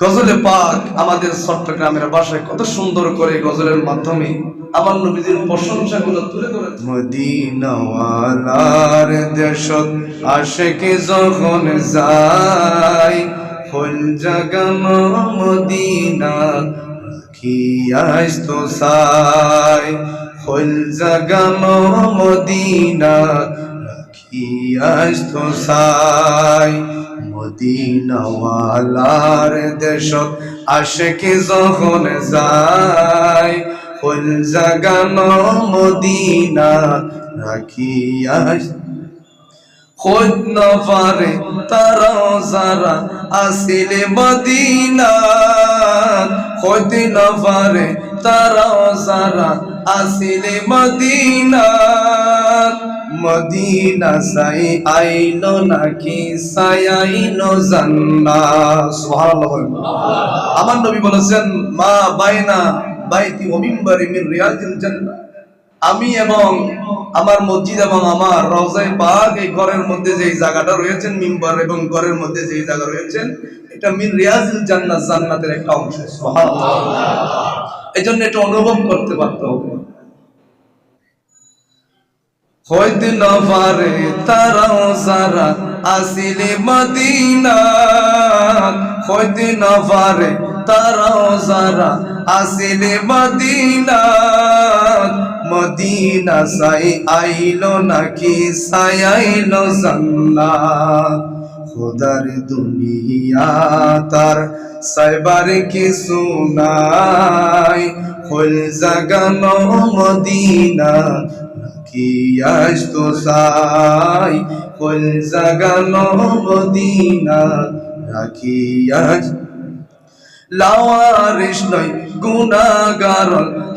গজলে পাক আমাদের চট্টগ্রামের বাসায় কত সুন্দর করে গজলের মাধ্যমে আমার নবীজির প্রশংসাগুলো তুলে ধরে মদিনাওয়ালার দেশত আশেকে যখন যায়, ফুল জাগানো মদিনা রাখিয়াস তো সাই ফুল জাগানো মদিনা রাখিয়াস তো সাই, মদিনাওয়ালার দেশত আশেকে যখন যায় ফুল জাগানো মদিনা রাখিয়াস খোঁজ না পারে তারা যারা আসিলে মদিনা খোঁজ না তারা সারা আসিলে মদিনা। মদিনা সাই আইল নাকি, সাই আইল জান্না। আমার নবী বলেছেন, মা বাইনা বাইতি ও মিম্বারি মিন রিয়াজিল জান্নাহ আমি এবং আমার মসজিদ এবং আমার রওজায়ে পাক এই ঘরের মধ্যে যে জায়গাটা রয়েছেন, মিম্বার এবং ঘরের মধ্যে যে জায়গা রয়েছেন, এটা মিন রিয়াজিল জান্নাত, জান্নাতের একটা অংশ। সুবহানাল্লাহ। এজন্য এটা অনুভব করতে পারতে হবে। পারে তারাও যারা আসিলে মদিনা হইতে না পারে তারাও যারা আসিলে মদিনা মদিনা সাই আইলো নাকি? সাই আইলো জান্নাত। খোদার দুনিয়া তার সাইবার কিছু নাই। হল জাগানো মদিনা, নাকি আজ তো সাই হল জাগানো মদিনা রাখি আজ লাওয়ারিস নয় গুনাগার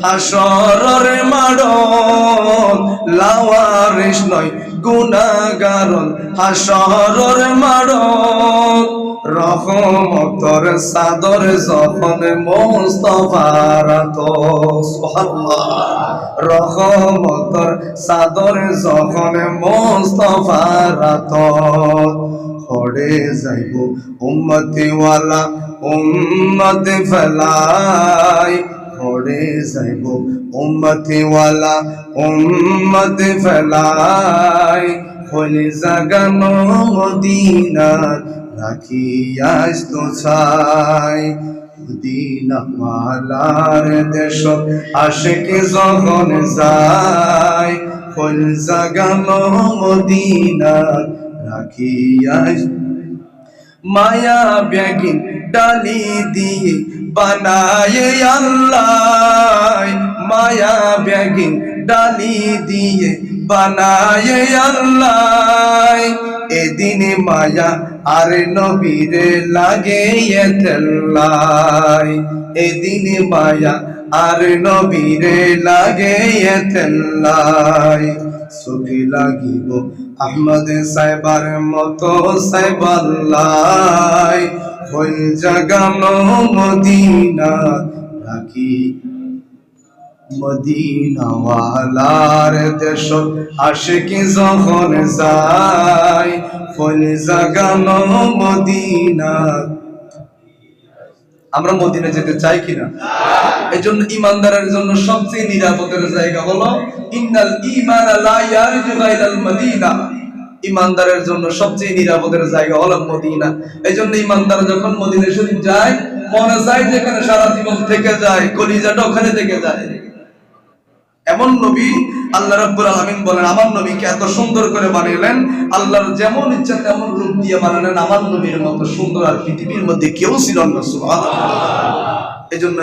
হাসরের মাড় লাওয়ারিস নয় গুনাগার হাসরের মাড় রহমতর সাদর যখন মোস্তফার তো রহমতর সাদর যখন মোস্তফার তো হরে যাইব উম্মতি ওয়ালা উম্মত ফেলাই হরে যাইব উম্মতি ওয়ালা উম্মত ফেলাই হলি জাগানো মদিনা রাখি আজ তো ছাই মদিনা মালার দেশ আশেকে যখন যায় হল জাগানো মদিনা রাখিয়াস মায়া ব্যাগিন ডালি দিয়ে বানায় আল্লাহ। মায়া ব্যাগিন ডালি দিয়ে বানায় আল্লাহ। এদিনে মায়া আর নবীরে লাগে এদিনে মায়া আর নবীরে লাগে তেল্লাই সুখী লাগিব আহমদ সাহেবার মতো সাহেবাল্লাই হইল জাগানো মদিনা রাখি মদিনাওয়ালার দেশ আসে কি যখন যায় ফুল জাগানো মদিনা আমরা মদিনা যেতে চাই কিনা? এই জন্য ইমানদারের জন্য সবচেয়ে নিরাপদের জায়গা হলো, ইন্নাল লা মদিনা। ইমানদারের জন্য সবচেয়ে নিরাপদের জায়গা হলো মদিনা। এই ইমানদার যখন শরীফ যায়, মনে চায় যেখানে সারা জীবন থেকে যায়, কলিজাটা ওখানে থেকে যায়। এমন নবী আল্লাহ রাব্বুল আলামিন বলেন, আমার নবীকে এত সুন্দর করে বানাইলেন, আল্লাহর যেমন ইচ্ছা তেমন রূপ দিয়ে বানালেন আমার নবীর মতো সুন্দর আর পৃথিবীর মধ্যে কেউ ছিল না, সুবহানাল্লাহ। এজন্য